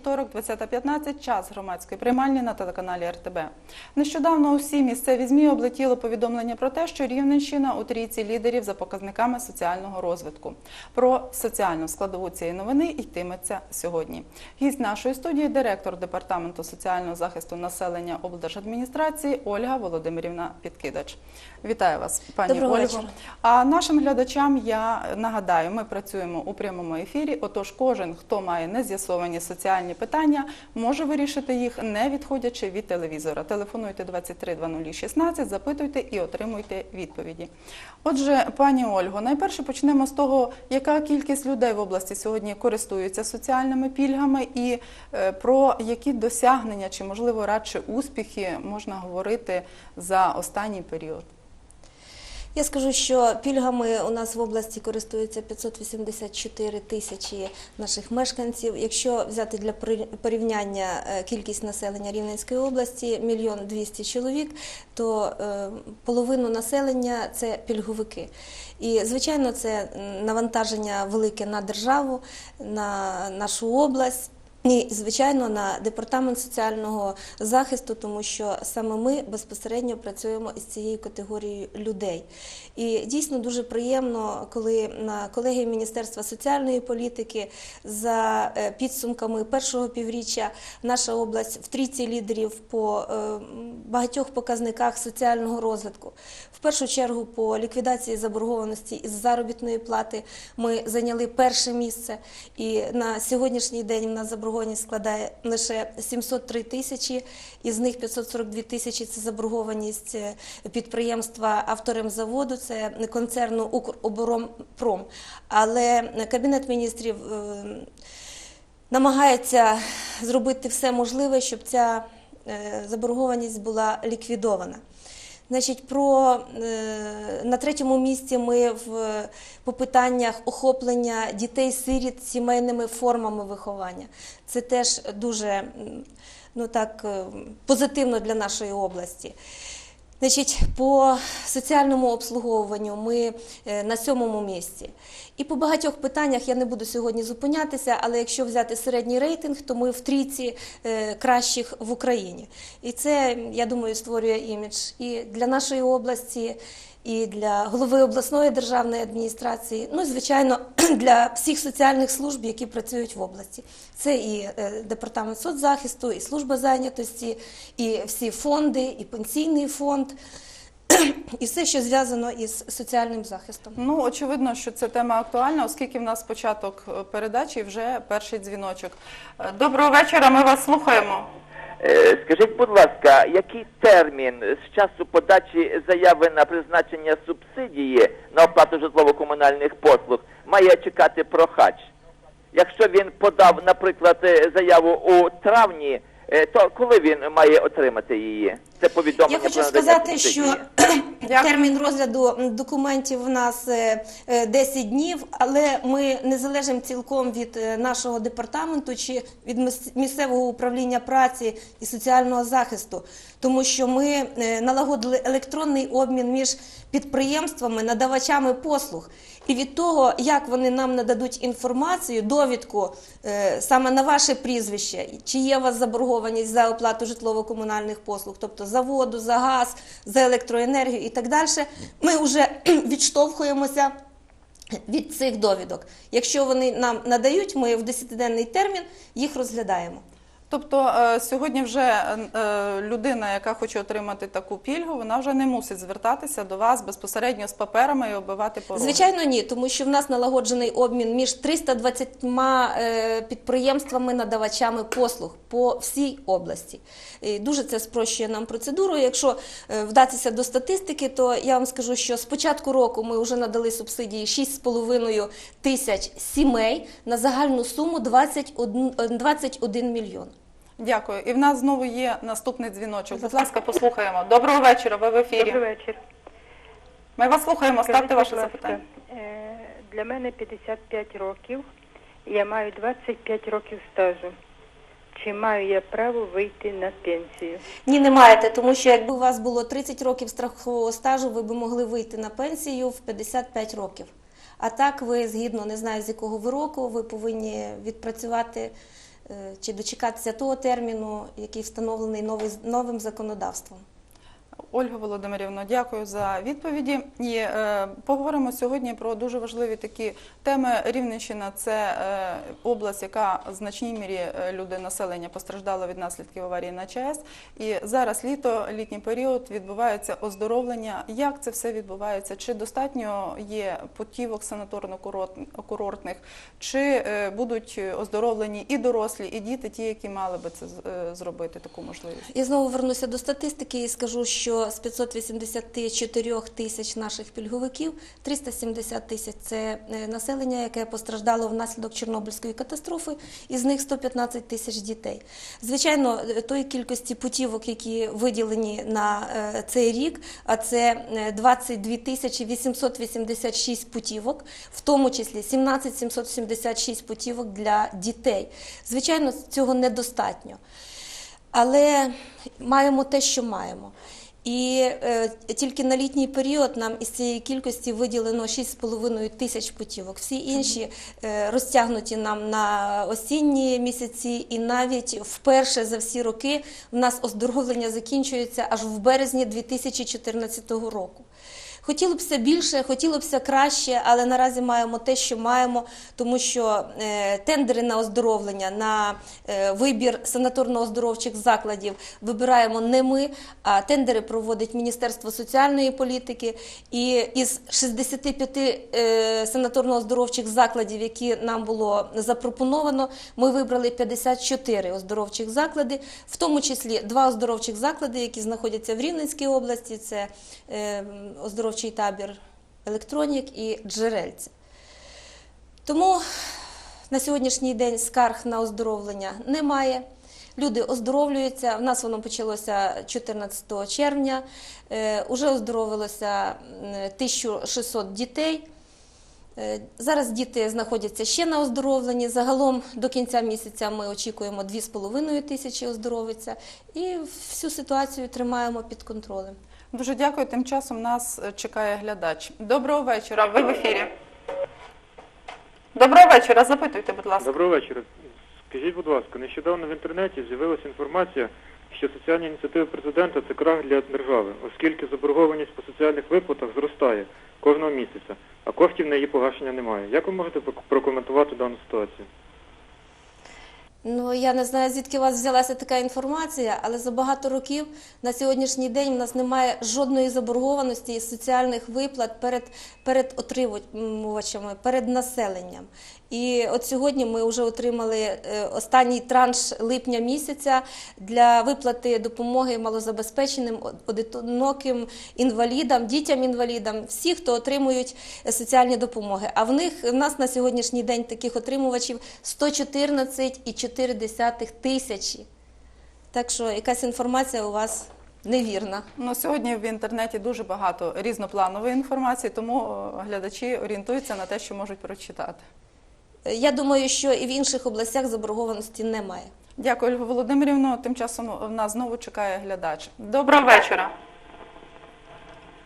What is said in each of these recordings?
Вівторок, 20.15, час громадської приймальні на телеканалі РТБ. Нещодавно усі місцеві ЗМІ облетіло повідомлення про те, що Рівненщина у трійці лідерів за показниками соціального розвитку. Про соціальну складову цієї новини йтиметься сьогодні. Гість нашої студії, директор департаменту соціального захисту населення облдержадміністрації Ольга Володимирівна Підкидач. Вітаю вас, пані Доброго Ольго. вечора. А нашим глядачам я нагадаю, ми працюємо у прямому ефірі. Отож, кожен, хто має нез'ясовані соціальні питання, може вирішити їх не відходячи від телевізора. Телефонуйте 23 0016, запитуйте і отримуйте відповіді. Отже, пані Ольго, найперше почнемо з того, яка кількість людей в області сьогодні користуються соціальними пільгами, і е, про які досягнення чи можливо радше успіхи можна говорити за останній період. Я скажу, що пільгами у нас в області користуються 584 тисячі наших мешканців. Якщо взяти для порівняння е, кількість населення Рівненської області мільйон 200 чоловік, то е, половину населення це пільговики. І звичайно, це навантаження велике на державу, на нашу область. І, звичайно, на департамент соціального захисту, тому що саме ми безпосередньо працюємо із цією категорією людей. І дійсно дуже приємно, коли на колегії Міністерства соціальної політики за е, підсумками першого півріччя наша область в трійці лідерів по е, багатьох показниках соціального розвитку. В першу чергу по ліквідації заборгованості із заробітної плати ми зайняли перше місце. І на сьогоднішній день в нас заборгованість складає лише 703 тисячі, із них 542 тисячі це заборгованість е, підприємства авторемзаводу, це концерну Укроборонпром. Але Кабінет міністрів е, намагається зробити все можливе, щоб ця е, заборгованість була ліквідована. Значить, про е, на третьому місці ми в по питаннях охоплення дітей-сиріт сімейними формами виховання. Це теж дуже ну так е, позитивно для нашої області. Значить, по соціальному обслуговуванню ми е, на сьомому місці. І по багатьох питаннях я не буду сьогодні зупинятися, але якщо взяти середній рейтинг, то ми в трійці е, кращих в Україні. І це, я думаю, створює імідж і для нашої області, і для голови обласної державної адміністрації, ну і звичайно для всіх соціальних служб, які працюють в області. Це і е, департамент соцзахисту, і служба зайнятості, і всі фонди, і пенсійний фонд, і все, що зв'язано із соціальним захистом. Ну, очевидно, що ця тема актуальна, оскільки в нас початок е, передачі вже перший дзвіночок. Е, Доброго вечора, ми вас слухаємо. Е, Скажіть, будь ласка, який термін з часу подачі заяви на призначення субсидії на оплату житлово-комунальних послуг має чекати прохач? Якщо він подав, наприклад, е, заяву у травні, то коли він має отримати її? Це повідомлення Я хочу сказати, що термін розгляду документів у нас е, е, 10 днів, але ми не залежимо цілком від е, нашого департаменту чи від місцевого управління праці і соціального захисту, тому що ми е, налагодили електронний обмін між підприємствами, надавачами послуг. І від того, як вони нам нададуть інформацію, довідку е, саме на ваше прізвище, чи є у вас заборгованість за оплату житлово-комунальних послуг, тобто за воду, за газ, за електроенергію і так далі, ми вже відштовхуємося від цих довідок. Якщо вони нам надають, ми в 10-денний термін їх розглядаємо. Тобто е, сьогодні вже е, людина, яка хоче отримати таку пільгу, вона вже не мусить звертатися до вас безпосередньо з паперами і оббивати пороги. Звичайно, ні, тому що в нас налагоджений обмін між 320 е, підприємствами, надавачами послуг по всій області. І дуже це спрощує нам процедуру. Якщо вдатися до статистики, то я вам скажу, що з початку року ми вже надали субсидії 6,5 тисяч сімей на загальну суму 21, е, 21 мільйон. Дякую. І в нас знову є наступний дзвіночок. Будь ласка, послухаємо. Доброго вечора, ви в ефірі. Добрий вечір. Ми вас слухаємо, ставте ваше запитання. е, Для мене 55 років. Я маю 25 років стажу. Чи маю я право вийти на пенсію? Ні, не маєте, тому що якби у вас було 30 років страхового стажу, ви б могли вийти на пенсію в 55 років. А так ви згідно не знаю з якого ви року, ви повинні відпрацювати чи дочекатися того терміну, який встановлений новим законодавством. Ольга Володимирівна, дякую за відповіді. І е, поговоримо сьогодні про дуже важливі такі теми. Рівненщина це е, область, яка в значній мірі е, люди населення постраждало від наслідків аварії на ЧАЕС. І зараз літо, літній період відбувається оздоровлення. Як це все відбувається? Чи достатньо є путівок санаторно-курортних, чи е, будуть оздоровлені і дорослі, і діти, ті, які мали би це е, зробити, таку можливість? Я знову вернуся до статистики і скажу, що з 584 тисяч наших пільговиків 370 тисяч це е, населення, яке постраждало внаслідок Чорнобильської катастрофи, із них 115 тисяч дітей. Звичайно, е, тої кількості путівок, які виділені на е, цей рік, а це е, 22 тисячі 886 путівок, в тому числі 17 776 путівок для дітей. Звичайно, цього недостатньо. Але маємо те, що маємо. І е, тільки на літній період нам із цієї кількості виділено 6,5 тисяч путівок. Всі інші е, розтягнуті нам на осінні місяці, і навіть вперше за всі роки в нас оздоровлення закінчується аж в березні 2014 року. Хотілося б більше, хотілося б краще, але наразі маємо те, що маємо, тому що е, тендери на оздоровлення, на е, вибір санаторно-оздоровчих закладів вибираємо не ми, а тендери проводить Міністерство соціальної політики. І із 65 е, санаторно-оздоровчих закладів, які нам було запропоновано, ми вибрали 54 оздоровчих заклади, в тому числі два оздоровчих заклади, які знаходяться в Рівненській області. Це е, оздоровчий табір Електронік і джерельця. Тому на сьогоднішній день скарг на оздоровлення немає. Люди оздоровлюються. У нас воно почалося 14 червня. Е, уже оздоровилося 1600 дітей. Е, Зараз діти знаходяться ще на оздоровленні. Загалом до кінця місяця ми очікуємо 2,5 тисячі оздоровиться і всю ситуацію тримаємо під контролем. Дуже дякую. Тим часом нас е, чекає глядач. Доброго вечора. Ви в ефірі. Доброго вечора. Запитуйте, будь ласка. Доброго вечора. Скажіть, будь ласка, нещодавно в інтернеті з'явилася інформація, що соціальні ініціативи президента це крах для держави, оскільки заборгованість по соціальних виплатах зростає кожного місяця, а коштів на її погашення немає. Як ви можете прокоментувати дану ситуацію? Ну я не знаю, звідки у вас взялася така інформація, але за багато років на сьогоднішній день у нас немає жодної заборгованості із соціальних виплат перед, перед отримувачами, перед населенням. І от сьогодні ми вже отримали е, останній транш липня місяця для виплати допомоги малозабезпеченим, одиноким інвалідам, дітям-інвалідам, всі, хто отримують соціальні допомоги. А в них в нас на сьогоднішній день таких отримувачів 114,4 тисячі. Так що якась інформація у вас невірна. Ну, сьогодні в інтернеті дуже багато різнопланової інформації, тому глядачі орієнтуються на те, що можуть прочитати. Е, Я думаю, що і в інших областях заборгованості немає. Дякую, Ольга Володимирівна. Тим часом в нас знову чекає глядач. Доброго вечора.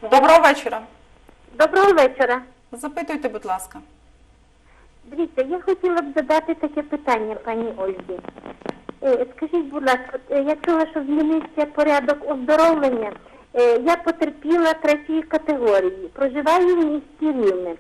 Доброго вечора. Доброго вечора. Запитуйте, будь ласка. Дивіться, я хотіла б задати таке питання пані Ользі. Е, Скажіть, будь ласка, е, я чула, що змінився порядок оздоровлення. Е, Я потерпіла третьої категорії, проживаю в місті Рівне.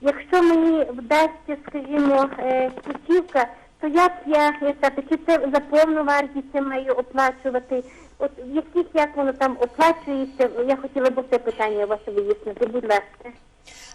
Якщо мені вдасться, скажімо, е, путівка, то як я, як сказати, чи це за повну вартість я маю оплачувати? От в яких як воно там оплачується? Я хотіла б це питання у вас вияснити, будь ласка.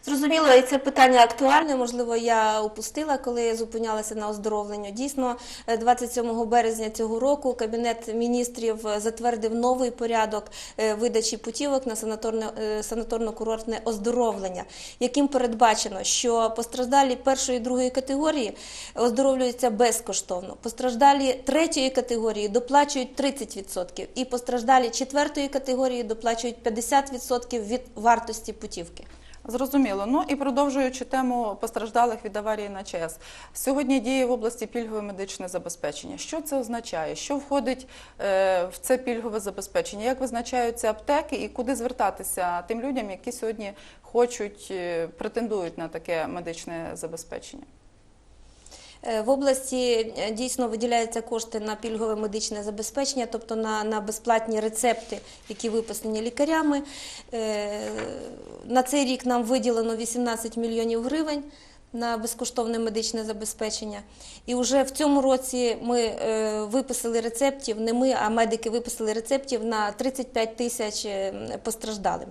Зрозуміло, і це питання актуальне. Можливо, я упустила, коли зупинялася на оздоровленню. Дійсно, е, 27 березня цього року Кабінет міністрів е, затвердив новий порядок е, видачі путівок на е, санаторно-курортне оздоровлення, яким передбачено, що постраждалі першої і другої категорії оздоровлюються безкоштовно. Постраждалі третьої категорії доплачують 30%, і постраждалі четвертої категорії доплачують 50% від вартості путівки. Зрозуміло. Ну і продовжуючи тему постраждалих від аварії на ЧАЕС. Сьогодні діє в області пільгове медичне забезпечення. Що це означає? Що входить е, в це пільгове забезпечення? Як визначаються аптеки і куди звертатися тим людям, які сьогодні хочуть, е, претендують на таке медичне забезпечення? Е, В області е, дійсно виділяються кошти на пільгове медичне забезпечення, тобто на, на безплатні рецепти, які виписані лікарями. Е, На цей рік нам виділено 18 мільйонів гривень. На безкоштовне медичне забезпечення, і вже в цьому році ми виписали рецептів. Не ми, а медики виписали рецептів на 35 тисяч постраждалим.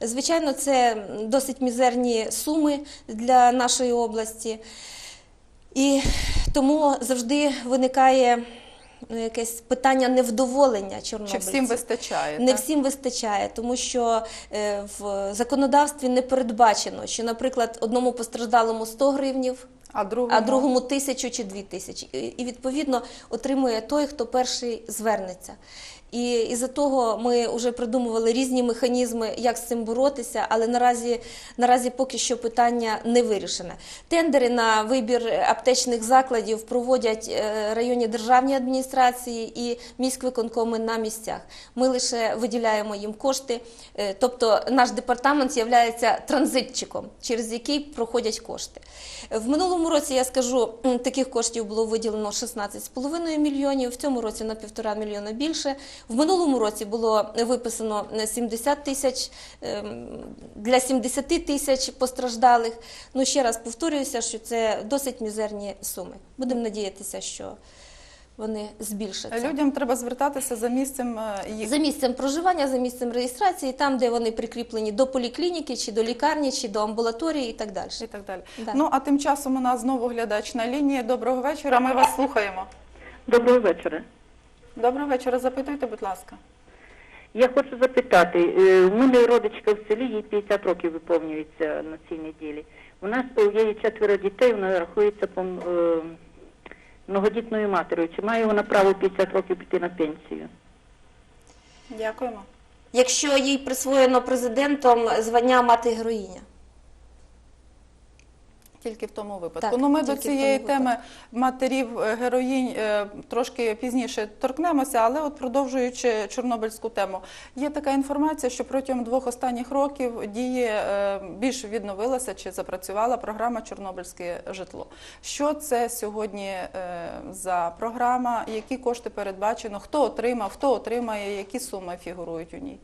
Звичайно, це досить мізерні суми для нашої області. І тому завжди виникає ну, якесь питання невдоволення Чи всім вистачає? Не так? всім вистачає, тому що е, в законодавстві не передбачено, що, наприклад, одному постраждалому 100 гривнів, А другому? а другому тисячу чи дві тисячі. І відповідно отримує той, хто перший звернеться. І із-за того ми вже придумували різні механізми, як з цим боротися, але наразі, наразі поки що питання не вирішене. Тендери на вибір аптечних закладів проводять е, районні державні адміністрації і міськвиконкоми на місцях. Ми лише виділяємо їм кошти, е, тобто наш департамент є транзитчиком, через який проходять кошти. В минулому році я скажу, таких коштів було виділено 16,5 мільйонів, в цьому році на півтора мільйона більше. В минулому році було виписано 70 тисяч ем, для 70 тисяч постраждалих. Ну ще раз повторююся, що це досить мізерні суми. Будемо надіятися, що вони збільшаться. Людям треба звертатися за місцем е, їх За місцем проживання, за місцем реєстрації, там, де вони прикріплені до поліклініки, чи до лікарні, чи до амбулаторії і так далі. і так далі. Да. Ну а тим часом у нас знову глядач на лінії. Доброго вечора. Ми вас слухаємо. Доброго вечора. Доброго вечора. Запитуйте, будь ласка. Я хочу запитати, е, у мене родичка в селі, їй 50 років виповнюється на цій неділі. У нас е, є четверо дітей, вона рахується пом- е, многодітною матерою. Чи має вона право 50 років піти на пенсію? Дякуємо. Якщо їй присвоєно президентом звання мати героїня. Тільки в тому випадку. Так, ну, ми до цієї теми матерів е, героїнь е, трошки пізніше торкнемося, але от продовжуючи чорнобильську тему, є така інформація, що протягом двох останніх років діє е, більш відновилася чи запрацювала програма Чорнобильське житло. Що це сьогодні за програма? Які кошти передбачено? Хто отримав, хто отримає, які суми фігурують у ній?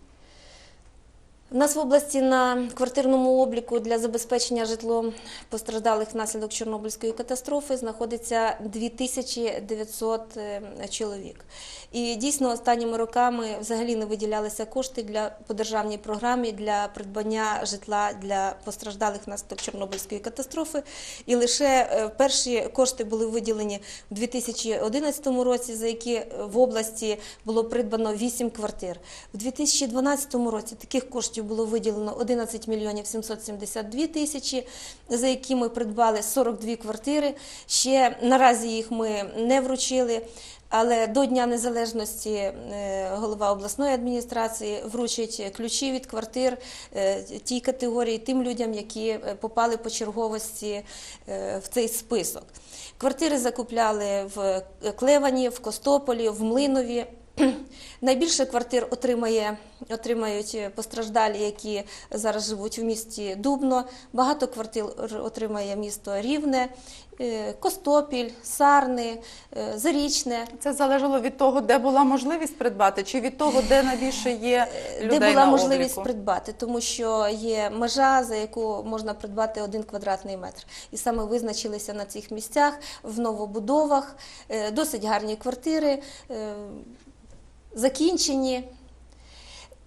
У нас в області на квартирному обліку для забезпечення житлом постраждалих внаслідок Чорнобильської катастрофи знаходиться 2900 е, чоловік. І дійсно останніми роками взагалі не виділялися кошти для по державній програмі для придбання житла для постраждалих внаслідок Чорнобильської катастрофи. І лише е, перші кошти були виділені у 2011 році, за які в області було придбано 8 квартир. У 2012 році таких коштів було виділено 11 мільйонів 772 тисячі, за які ми придбали 42 квартири. Ще наразі їх ми не вручили. Але до Дня Незалежності е, голова обласної адміністрації вручить ключі від квартир е, тій категорії тим людям, які е, попали по черговості в цей список. Квартири закупляли в Клевані, в Костополі, в Млинові. Найбільше квартир отримає, отримають постраждалі, які зараз живуть в місті Дубно. Багато квартир отримає місто Рівне, е, Костопіль, Сарни, е, Зарічне. Це залежало від того, де була можливість придбати, чи від того, де найбільше є людей де була на можливість обліку? придбати, тому що є межа, за яку можна придбати один квадратний метр. І саме визначилися на цих місцях в новобудовах, е, досить гарні квартири, е, закінчені.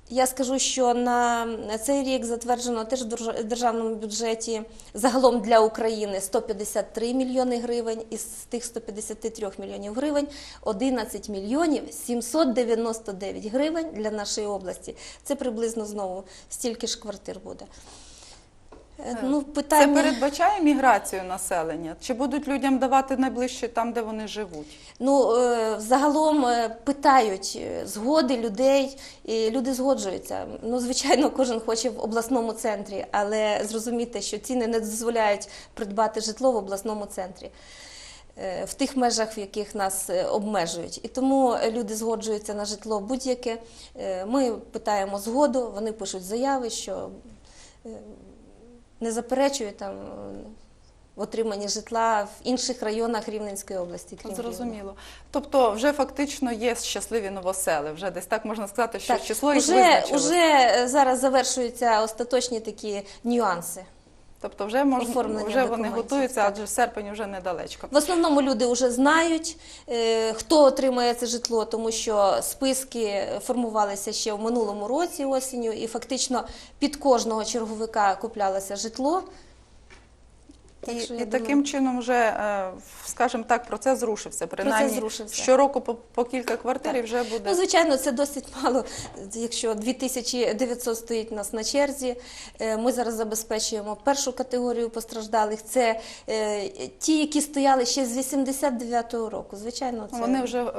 Я скажу, що на цей рік затверджено теж в державному бюджеті загалом для України 153 мільйони гривень. Із тих 153 мільйонів гривень 11 мільйонів 799 гривень для нашої області. Це приблизно знову стільки ж квартир буде. Е, Ну, Це передбачає міграцію населення? Чи будуть людям давати найближче там, де вони живуть? Ну, е, загалом е, питають згоди людей, і люди згоджуються. Ну, звичайно, кожен хоче в обласному центрі, але зрозумійте, що ціни не дозволяють придбати житло в обласному центрі. В тих межах, в яких нас обмежують, і тому люди згоджуються на житло будь-яке. Ми питаємо згоду, вони пишуть заяви, що не заперечує там, отримання в отриманні житла в інших районах Рівненської області. Крім Зрозуміло. Зрозуміло. Тобто вже фактично є щасливі новосели. Вже десь так можна сказати, що Так, число їх вже, вже е, зараз завершуються остаточні такі нюанси. Тобто вже можна оформлення вже вони документів, готуються, так. адже серпень вже недалечко. В основному люди вже знають, е, хто отримає це житло, тому що списки формувалися ще в минулому році осінню, і фактично під кожного черговика куплялося житло. І, Так я і таким чином вже, е, скажімо так, процес зрушився. Принаймні зрушився. щороку по, по кілька квартир і вже буде. Ну, звичайно, це досить мало. Якщо 2900 стоїть у нас на черзі, Е, ми зараз забезпечуємо першу категорію постраждалих. Це е, ті, які стояли ще з 89-го року. Звичайно, це Вони вже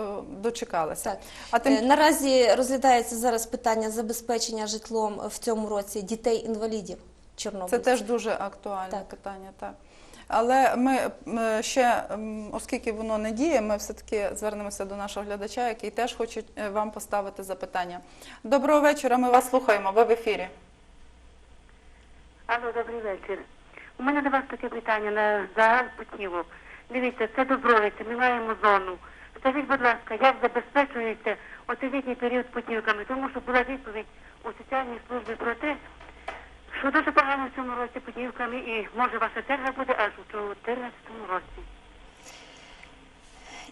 дочекалися. Так. А тим Наразі розглядається зараз питання забезпечення житлом в цьому році дітей-інвалідів Чорнобиля. Це теж дуже актуальне Так. питання, так. Але ми ще, оскільки воно не діє, ми все-таки звернемося до нашого глядача, який теж хоче е, вам поставити запитання. Доброго вечора, ми вас слухаємо. Ви в ефірі. Алло, добрий вечір. У мене до вас таке питання на загал путівок. Дивіться, це Добровиця, ми маємо зону. Скажіть, будь ласка, як забезпечується оцей літній період путівками? Тому що була відповідь у соціальній службі про те, що дуже погано в цьому році подівками і може ваша черга буде аж у 2014 році.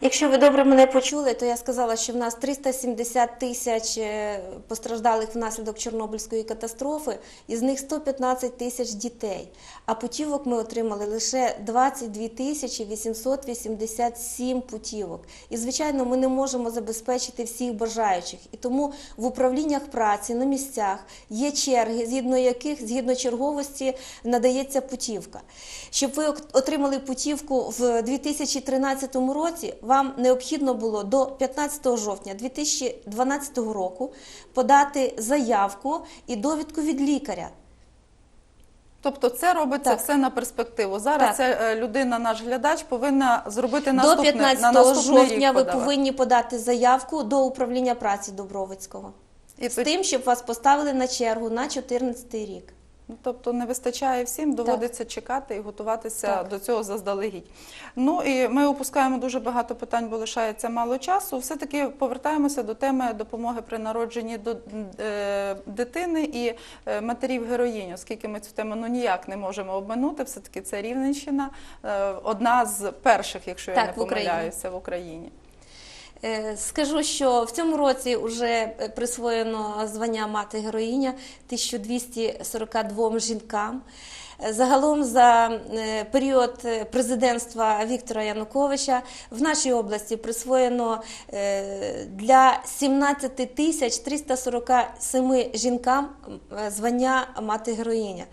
Якщо ви добре мене почули, то я сказала, що в нас 370 тисяч е, постраждалих внаслідок Чорнобильської катастрофи, із них 115 тисяч дітей. А путівок ми отримали лише 22 тисячі 887 путівок. І, звичайно, ми не можемо забезпечити всіх бажаючих. І тому в управліннях праці на місцях є черги, згідно яких, згідно черговості, надається путівка. Щоб ви отримали путівку в 2013 році, вам необхідно було до 15 жовтня 2012 року подати заявку і довідку від лікаря. Тобто це робиться Так. все на перспективу. Зараз Так. це людина, наш глядач, повинна зробити До 15 на наступний жовтня рік ви подавати. повинні подати заявку до управління праці Добровицького І з тоді- тим, щоб вас поставили на чергу на 2014 рік. Ну, Тобто не вистачає всім, доводиться чекати і готуватися Так. до цього заздалегідь. Ну і ми опускаємо дуже багато питань, бо лишається мало часу. Все-таки повертаємося до теми допомоги при народженні до е, дитини і е, матерів героїнь, оскільки ми цю тему ну ніяк не можемо обминути. Все-таки це Рівненщина, е, одна з перших, якщо я Так, не в Україні. помиляюся, в Україні. Е, Скажу, що в цьому році вже присвоєно звання мати героїня 1242 жінкам. Загалом за е, період е, президентства Віктора Януковича в нашій області присвоєно е, для 17 тисяч 347 жінкам звання мати героїня.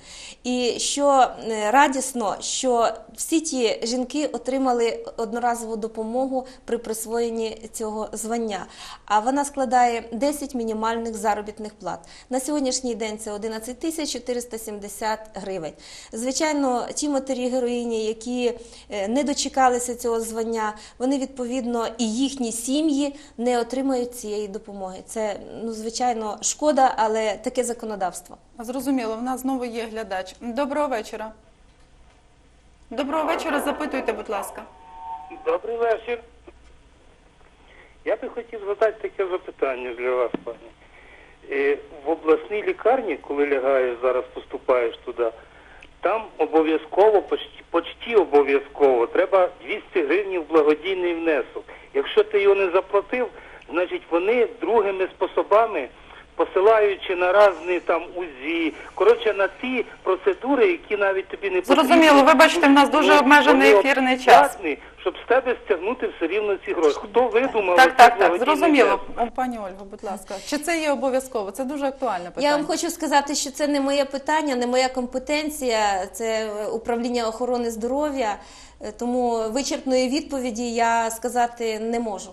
І що радісно, що всі ті жінки отримали одноразову допомогу при присвоєнні цього звання. А вона складає 10 мінімальних заробітних плат. На сьогоднішній день це 11 тисяч 470 гривень. Звичайно, ті матері героїні, які е, не дочекалися цього звання, вони відповідно і їхні сім'ї не отримають цієї допомоги. Це ну звичайно шкода, але таке законодавство. Зрозуміло, в нас знову є глядач. Доброго вечора. Доброго вечора, запитуйте, будь ласка. Добрий вечір. Я би хотів задати таке запитання для вас, пані. Е, В обласній лікарні, коли лягаєш зараз, поступаєш туди, там обов'язково, почти, почти обов'язково, треба 200 гривень благодійний внесок. Якщо ти його не заплатив, значить вони другими способами, посилаючи на різні там УЗІ, коротше на ті процедури, які навіть тобі не потрібні. Зрозуміло, вибачте, в нас дуже обмежений ефірний час. щоб з тебе стягнути все рівно ці гроші. Хто видумав? Так, так, так, зрозуміло. Пані Ольго, будь ласка. Чи це є обов'язково? Це дуже актуальне питання. Я вам хочу сказати, що це не моє питання, не моя компетенція, це е, управління охорони здоров'я, е, тому вичерпної відповіді я сказати не можу.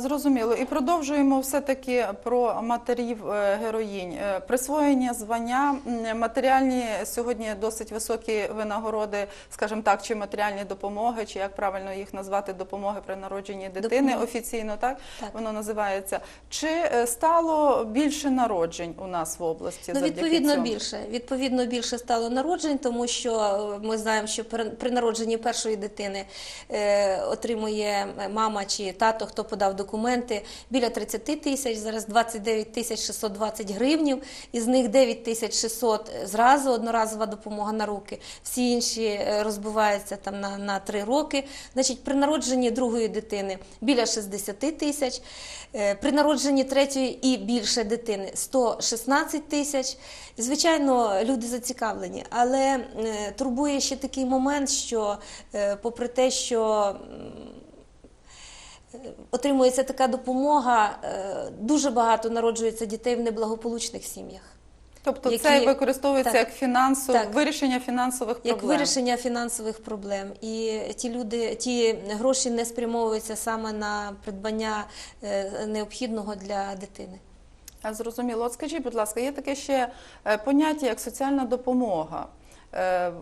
Зрозуміло. І продовжуємо все-таки про матерів е, героїнь. Е, Присвоєння звання, матеріальні сьогодні досить високі винагороди, скажімо так, чи матеріальні допомоги, чи як правильно їх назвати, допомоги при народженні дитини Допомоги. офіційно, так? Так. Воно називається. Чи е, стало більше народжень у нас в області? Ну, відповідно цьому? більше. Відповідно більше стало народжень, тому що ми знаємо, що при, народженні першої дитини е, отримує мама чи тато, хто подав документи, біля 30 тисяч, зараз 29 тисяч 620 гривнів, із них 9 тисяч 600 зразу одноразова допомога на руки, всі інші е, розбиваються там на, на 3 роки. Значить, при народженні другої дитини біля 60 тисяч, е, при народженні третьої і більше дитини 116 тисяч. Звичайно, люди зацікавлені, але е, турбує ще такий момент, що е, попри те, що е, отримується така допомога, е, дуже багато народжується дітей в неблагополучних сім'ях. Тобто які- це використовується Так. як фінансово, Так. вирішення фінансових проблем. Як вирішення фінансових проблем, і ті люди, ті гроші не спрямовуються саме на придбання е, необхідного для дитини. Зрозуміло. От скажіть, будь ласка, є таке ще е, поняття як соціальна допомога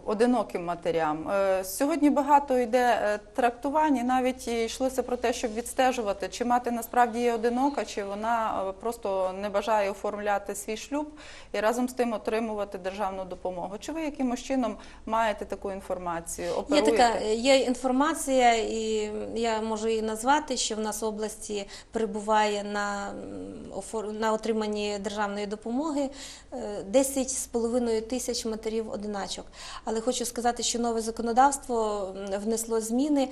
одиноким матерям. Е, Сьогодні багато йде е, трактувань, і навіть йшлося про те, щоб відстежувати, чи мати насправді є одинока, чи вона е, просто не бажає оформляти свій шлюб і разом з тим отримувати державну допомогу. Чи ви якимось чином маєте таку інформацію? Є така є інформація, і я можу її назвати, що в нас в області перебуває на, на отриманні державної допомоги е, 10,5 тисяч матерів одиначок. Але хочу сказати, що нове законодавство внесло зміни,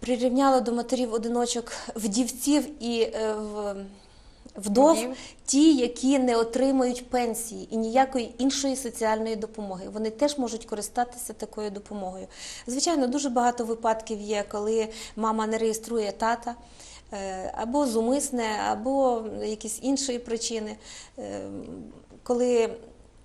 прирівняло до матерів одиночок вдівців і е, в. Вдов, ті, які не отримують пенсії і ніякої іншої соціальної допомоги, вони теж можуть користатися такою допомогою. Звичайно, дуже багато випадків є, коли мама не реєструє тата. е, Або зумисне, або якісь інші причини, Е, коли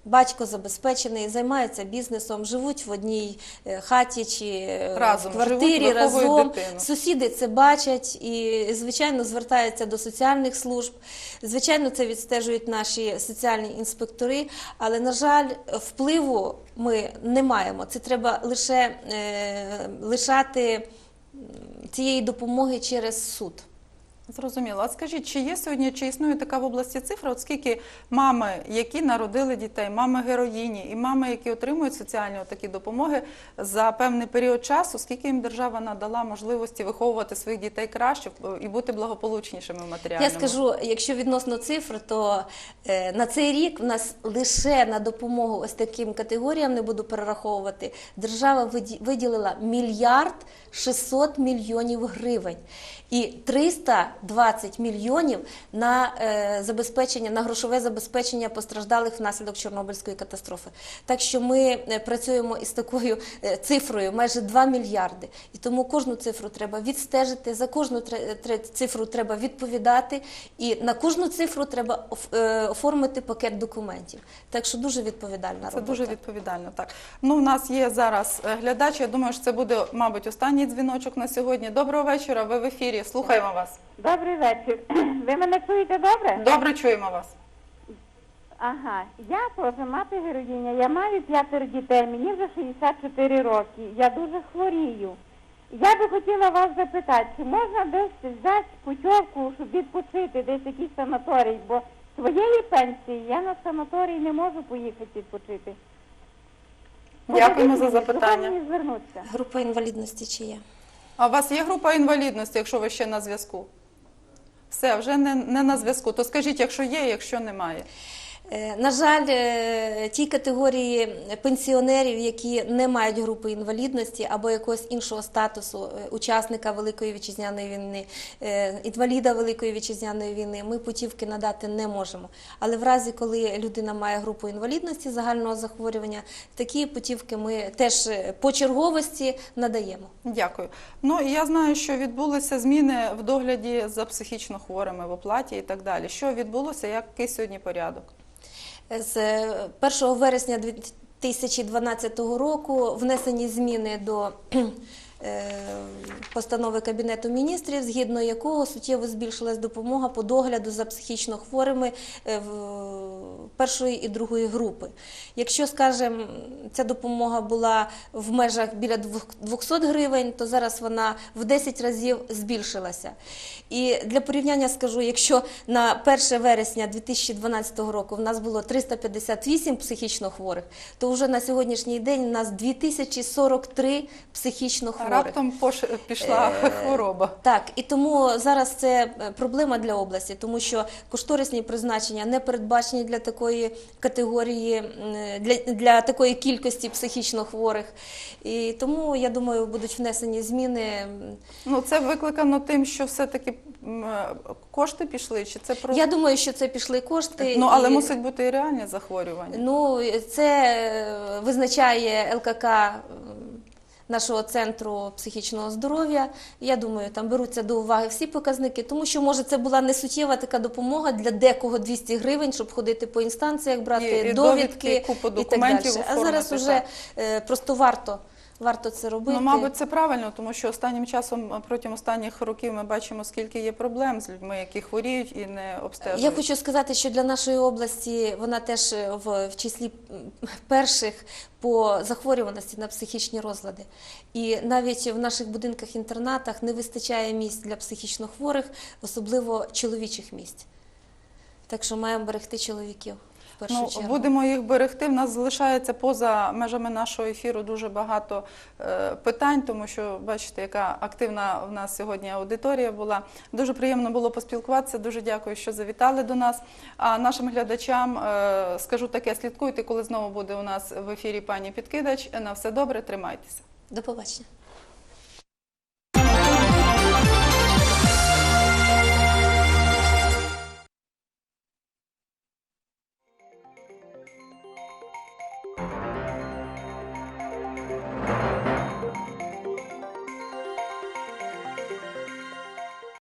батько забезпечений, займається бізнесом, живуть в одній е, хаті чи е, Разом в квартирі живуть, разом. дитину. Сусіди це бачать і, звичайно, звертаються до соціальних служб. Звичайно, це відстежують наші соціальні інспектори, але, на жаль, впливу ми не маємо. Це треба лише е, лишати цієї допомоги через суд. Зрозуміло. А скажіть, чи є сьогодні, чи існує така в області цифра, от скільки мами, які народили дітей, мами героїні і мами, які отримують соціальні такі допомоги за певний період часу, скільки їм держава надала можливості виховувати своїх дітей краще і бути благополучнішими матеріально? Я скажу, якщо відносно цифр, то е, на цей рік в нас лише на допомогу ось таким категоріям не буду перераховувати. Держава виді- виділила мільярд 600 мільйонів гривень і 320 мільйонів на е, забезпечення на грошове забезпечення постраждалих внаслідок Чорнобильської катастрофи. Так що ми е, працюємо із такою е, цифрою майже 2 мільярди. І тому кожну цифру треба відстежити, за кожну цифру треба відповідати, і на кожну цифру треба оф- оформити пакет документів. Так що дуже відповідальна Це дуже відповідально. Так ну у нас є зараз глядач. Я думаю, що це буде, мабуть, останній дзвіночок на сьогодні. Доброго вечора. Ви в ефірі. Слухаємо вас. Добрий вечір. Ви мене чуєте добре? Добре, чуємо вас. Ага, я теж мати героїня, я маю п'ятеро дітей, мені вже 64 роки, я дуже хворію. Я би хотіла вас запитати, чи можна десь взяти путівку, щоб відпочити, десь якийсь санаторій, бо своєї пенсії я на санаторій не можу поїхати відпочити. Дякуємо за запитання. Мені звернутися? Група інвалідності чи є? А у вас є група інвалідності, якщо ви ще на зв'язку? Все, вже не, не на зв'язку. То скажіть, якщо є, якщо немає. Е, На жаль, е, ті категорії пенсіонерів, які не мають групи інвалідності або якогось іншого статусу е, учасника Великої вітчизняної війни, інваліда Великої вітчизняної війни, ми путівки надати не можемо. Але в разі, коли людина має групу інвалідності загального захворювання, такі путівки ми теж по черговості надаємо. Дякую. Ну я знаю, що відбулися зміни в догляді за психічно хворими в оплаті і так далі. Що відбулося? Який сьогодні порядок? З е, 1 вересня 2012 року внесені зміни до е, постанови Кабінету міністрів, згідно якого суттєво збільшилась допомога по догляду за психічно хворими е, першої і другої групи. Якщо, скажімо, ця допомога була в межах біля двох- 200 гривень, то зараз вона в 10 разів збільшилася. І для порівняння скажу, якщо на 1 вересня 2012 року в нас було 358 психічно хворих, то вже на сьогоднішній день у нас 2043 психічно хворих. Раптом пош... пішла Е, хвороба. Так, і тому зараз це е, проблема для області, тому що кошторисні призначення не передбачені для такої категорії, для, для такої кількості психічно хворих. І тому я думаю, будуть внесені зміни. Ну це викликано тим, що все-таки е, кошти пішли, чи це просто Я думаю, що це пішли кошти. ну але і- мусить бути і реальне захворювання. Ну, це визначає ЛКК нашого центру психічного здоров'я. Я думаю, там беруться до уваги всі показники, тому що може це була несуттєва така допомога для декого 200 гривень, щоб ходити по інстанціях, брати І- і довідки, довідки, купу і так далі. А зараз уже е, просто варто, варто це робити. Ну, мабуть, це правильно, тому що останнім часом, протягом останніх років, ми бачимо, скільки є проблем з людьми, які хворіють і не обстежують. Я хочу сказати, що для нашої області вона теж в, в числі перших по захворюваності на психічні розлади. І навіть в наших будинках-інтернатах не вистачає місць для психічно хворих, особливо чоловічих місць. Так що маємо берегти чоловіків першу Ну, чергу. будемо їх берегти. В нас залишається поза межами нашого ефіру дуже багато е, питань, тому що бачите, яка активна в нас сьогодні аудиторія була. Дуже приємно було поспілкуватися. Дуже дякую, що завітали до нас. А нашим глядачам е, скажу таке: слідкуйте, коли знову буде у нас в ефірі пані Підкидач. На все добре, тримайтеся. До побачення.